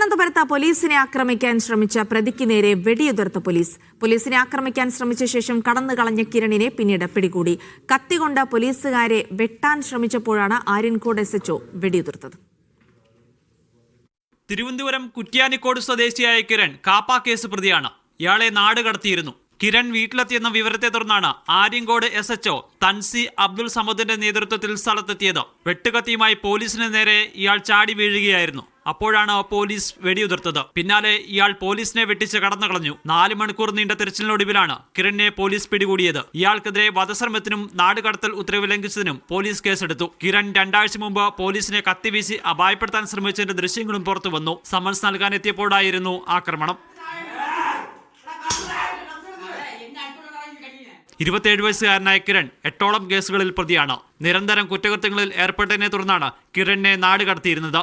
തിരുവനന്തപുരത്ത് പോലീസിനെ ആക്രമിക്കാൻ ശ്രമിച്ച പ്രതിക്ക് നേരെ വെടിയുതിർത്ത പോലീസ്. പോലീസിനെ ആക്രമിക്കാൻ ശ്രമിച്ച ശേഷം കടന്നു കളഞ്ഞ കിരണിനെ പിന്നീട് പിടികൂടി. കത്തികൊണ്ട് പോലീസുകാരെ വെട്ടാൻ ശ്രമിച്ചപ്പോഴാണ് ആര്യൻകോട് എസ് എച്ച്ഒ വെടിയുതിർത്തത്. തിരുവനന്തപുരം കുറ്റ്യാനിക്കോട് സ്വദേശിയായ കിരൺ കാപ്പ കേസ് പ്രതിയാണ്. ഇയാളെ നാട് കടത്തിയിരുന്നു. കിരൺ വീട്ടിലെത്തിയെന്ന വിവരത്തെ തുടർന്നാണ് Aryankode S H O Thansi Abdul സമദിന്റെ നേതൃത്വത്തിൽ സ്ഥലത്തെത്തിയത്. വെട്ടുകത്തിയുമായി പോലീസിന് നേരെ ഇയാൾ ചാടി വീഴുകയായിരുന്നു. അപ്പോഴാണ് പോലീസ് വെടിയുതിർത്തത്. പിന്നാലെ ഇയാൾ പോലീസിനെ വെട്ടിച്ച് കടന്നു കളഞ്ഞു നാല് മണിക്കൂർ നീണ്ട തിരച്ചിലിനൊടുവിലാണ് കിരണിനെ പോലീസ് പിടികൂടിയത്. ഇയാൾക്കെതിരെ വധശ്രമത്തിനും നാടുകടത്തൽ ഉത്തരവ് ലംഘിച്ചതിനും പോലീസ് കേസെടുത്തു. കിരൺ രണ്ടാഴ്ച മുമ്പ് പോലീസിനെ കത്തിവീശി അപായപ്പെടുത്താൻ ശ്രമിച്ചതിന്റെ ദൃശ്യങ്ങളും പുറത്തു വന്നു. സമൻസ് നൽകാൻ എത്തിയപ്പോഴായിരുന്നു ആക്രമണം. ഇരുപത്തിയേഴ് വയസ്സുകാരനായ കിരൺ എട്ടോളം കേസുകളിൽ പ്രതിയാണ്. നിരന്തരം കുറ്റകൃത്യങ്ങളിൽ ഏർപ്പെട്ടതിനെ തുടർന്നാണ് കിരണിനെ നാട് കടത്തിയിരുന്നത്